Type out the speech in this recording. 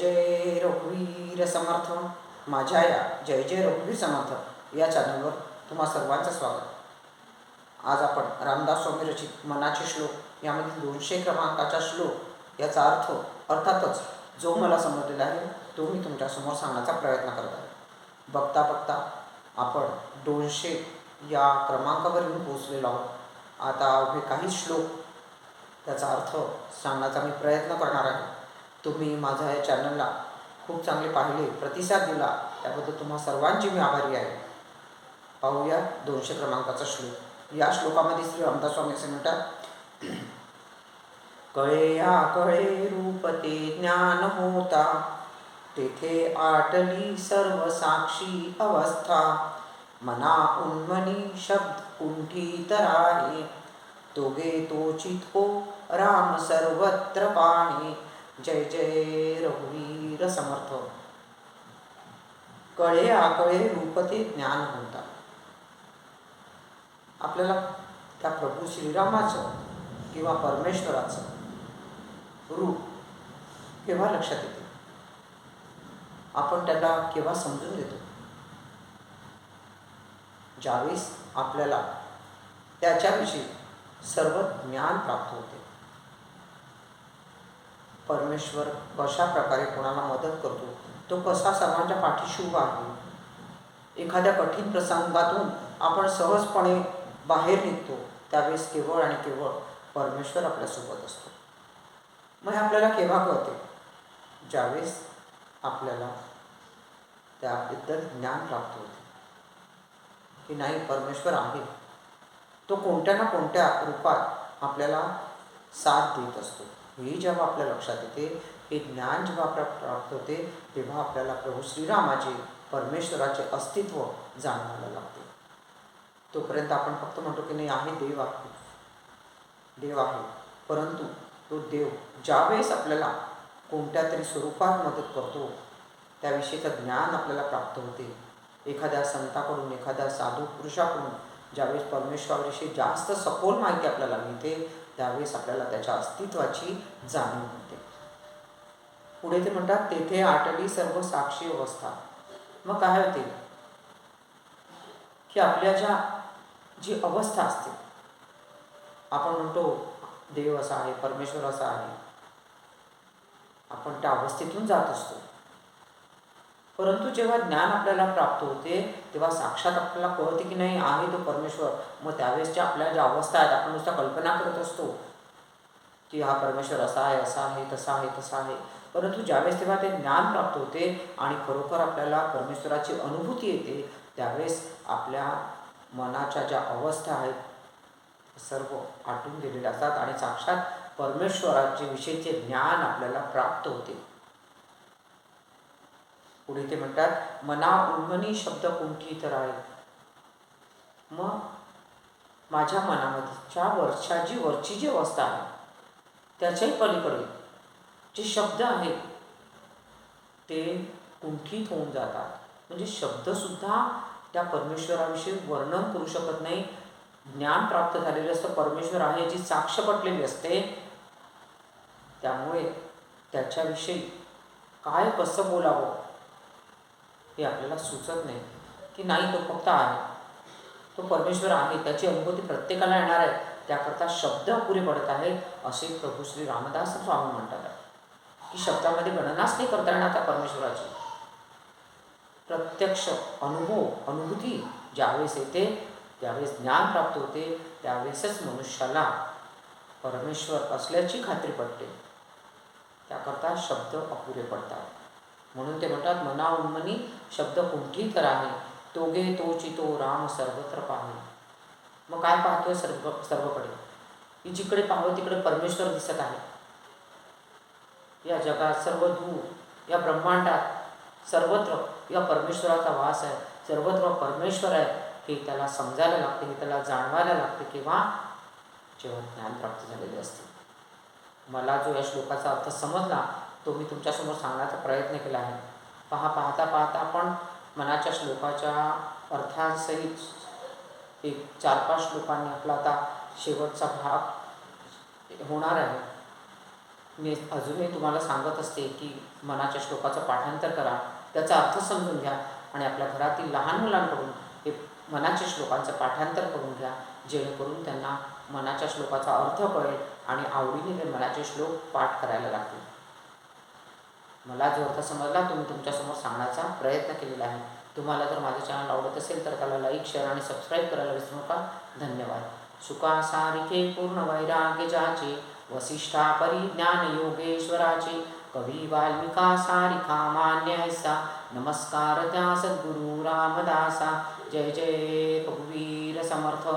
जय रघुवीर समर्थ. माझ्या या जय जय रघुवीर समर्थ या चॅनलवर तुम्हा सर्वांचं स्वागत. आज आपण रामदास स्वामी रचित मनाचे श्लोक यामधील दोनशे क्रमांकाचा श्लोक याचा अर्थ अर्थातच जो मला समजलेला आहे तो मी तुमच्यासमोर सांगण्याचा प्रयत्न करत आहे. बघता बघता आपण दोनशे या क्रमांकावर येऊन पोहोचलेलो आहोत. आता अवघे काही श्लोक त्याचा अर्थ सांगण्याचा मी प्रयत्न करणार आहे. तुम्ही माझ्या या चॅनलला खूप चांगले पाहिले प्रतिसाद दिला. त्याबद्दल तुम्हा सर्वांची मी आभारी आहे. पाहूया दोनशे क्रमांकाचा श्लोक. या श्लोकामध्ये श्री रामदास स्वामी असे म्हणतात कळे या कळे रूप ते ज्ञान होता तेथे आटली सर्व साक्षी अवस्था. मना उन्मनी शब्द कुंठित राहे तोगे तोचित हो राम सर्वत्र पाणी जय जय रघुवीर समर्थ। कळे आकळे रूपते ज्ञान होता। आपल्याला त्या प्रभू श्रीरामाचं किंवा परमेश्वराचं रूप केव्हा लक्षात येते? आपण त्याला केव्हा समजून घेतो ज्यावेळेस आपल्याला त्याच्याविषयी सर्व ज्ञान प्राप्त होते परमेश्वर कशा प्रकारे कोणाला मदत करतो? तो कसा सर्वांच्या पाठीशी उभा आहे? एखाद्या कठीण प्रसंगातून आपण सहजपणे बाहेर निघतो त्यावेळेस केवळ आणि केवळ परमेश्वर आपल्यासोबत असतो. मग हे आपल्याला केव्हा कळते? ज्यावेळेस आपल्याला त्याबद्दल ज्ञान प्राप्त होते. की नाही परमेश्वर आहे. तो कोणत्या ना कोणत्या रूपात आपल्याला साथ देत असतो. हे जेव्हा आपल्या लक्षात येते हे ज्ञान जेव्हा आपल्याला प्राप्त होते तेव्हा आपल्याला प्रभू श्रीरामाचे परमेश्वराचे अस्तित्व जाणवायला लागते. तोपर्यंत आपण फक्त म्हणतो की नाही आहे देव आहे. देव आहे. परंतु तो देव ज्यावेळेस आपल्याला कोणत्या तरी स्वरूपात मदत करतो त्याविषयीचं ज्ञान आपल्याला प्राप्त होते. एखाद्या संताकडून एखाद्या साधू पुरुषाकडून ज्यावेळेस परमेश्वराविषयी जास्त सखोल माहिती आपल्याला मिळते त्यावेळेस आपल्याला त्याच्या अस्तित्वाची जाणीव होते. पुढे ते म्हणतात तेथे आटली सर्व साक्षी अवस्था. मग काय होते? की आपल्या ज्या जी अवस्था असते आपण म्हणतो देव असा आहे परमेश्वर असा आहे आपण त्या अवस्थेतून जात असतो. परंतु जेव्हा ज्ञान आपल्याला प्राप्त होते तेव्हा साक्षात आपल्याला कळते की नाही आहे तो परमेश्वर. मग त्यावेळेसच्या आपल्या ज्या अवस्था आहेत आपण नुसत्या कल्पना करत असतो की हा परमेश्वर असा आहे असा आहे तसा आहे तसा आहे. परंतु ज्यावेळेस तेव्हा ते ज्ञान प्राप्त होते आणि खरोखर आपल्याला परमेश्वराची अनुभूती येते त्यावेळेस आपल्या मनाच्या ज्या अवस्था आहेत सर्व आटून गेलेल्या असतात आणि साक्षात परमेश्वराचे विषयीचे ज्ञान आपल्याला प्राप्त होते. पुढे ते म्हणतात मना उन्मनी शब्द कुंठी तर आहे मग माझ्या मनामध्येच्या वरच्या जी वरची जी अवस्था आहे त्याच्याही पलीकडे जे शब्द आहेत ते कुंठित होऊन जातात. म्हणजे शब्दसुद्धा त्या परमेश्वराविषयी वर्णन करू शकत नाही. ज्ञान प्राप्त झालेलं असतं परमेश्वर आहे जी साक्ष पटलेली असते. त्यामुळे त्याच्याविषयी काय कसं बोलावं? हे आपल्याला सुचत नाही. की नाही तो फक्त आहे. तो परमेश्वर आहे. त्याची अनुभूती प्रत्येकाला येणार आहे. त्याकरता शब्द अपुरे पडत आहेत असे प्रभू श्री रामदास स्वामी म्हणतात. की शब्दामध्ये गणनाच नाही करता येणार त्या परमेश्वराची. प्रत्यक्ष अनुभव अनुभूती ज्यावेळेस येते त्यावेळेस ज्ञान प्राप्त होते त्यावेळेसच मनुष्याला परमेश्वर असल्याची खात्री पडते त्याकरता शब्द अपुरे पडतात. म्हणून ते म्हणतात मना उन्मनी शब्द कुंठी तर आहे. तोगे तोची तो राम सर्वत्र पाहे. मग काय पाहतोय सर्व सर्वकडे? की जिकडे पाहावं तिकडे परमेश्वर दिसत आहे. या जगात सर्व दूर या ब्रह्मांडात सर्वत्र या परमेश्वराचा वास आहे. सर्वत्र परमेश्वर आहे. हे त्याला समजायला लागते हे त्याला जाणवायला लागते किंवा जेव्हा ज्ञान प्राप्त झालेले असते. मला जो या श्लोकाचा अर्थ समजला तो मी तुमच्यासमोर सांगण्याचा प्रयत्न केला आहे. पहा पाहता पाहता आपण मनाच्या श्लोकाच्या अर्थांसहित एक चार पाच श्लोकांनी आपला आता शेवटचा भाग होणार आहे. मी अजूनही तुम्हाला सांगत असते की मनाच्या श्लोकाचं पाठांतर करा. त्याचा अर्थ समजून घ्या आणि आपल्या घरातील लहान मुलांकडून हे मनाच्या श्लोकांचं पाठांतर करून घ्या. जेणेकरून त्यांना मनाच्या श्लोकाचा अर्थ कळेल आणि आवडीने ते मनाचे श्लोक पाठ करायला लागतील. मला जो अर्थ समजला. तो मी तुमच्यासमोर सांगण्याचा प्रयत्न केलेला आहे. तुम्हाला जर माझं चॅनल आवडत असेल तर त्याला लाईक शेअर आणि सबस्क्राईब करायला विसरू नका. धन्यवाद. सुखासारिके पूर्ण वैराग्य जाचे. वसिष्ठा परिज्ञान योगेश्वराचे. कवी वाल्मिका सारिका मान्य ऐसा. नमस्कार त्या सद्गुरु रामदासा. जय जय रघुवीर समर्थ.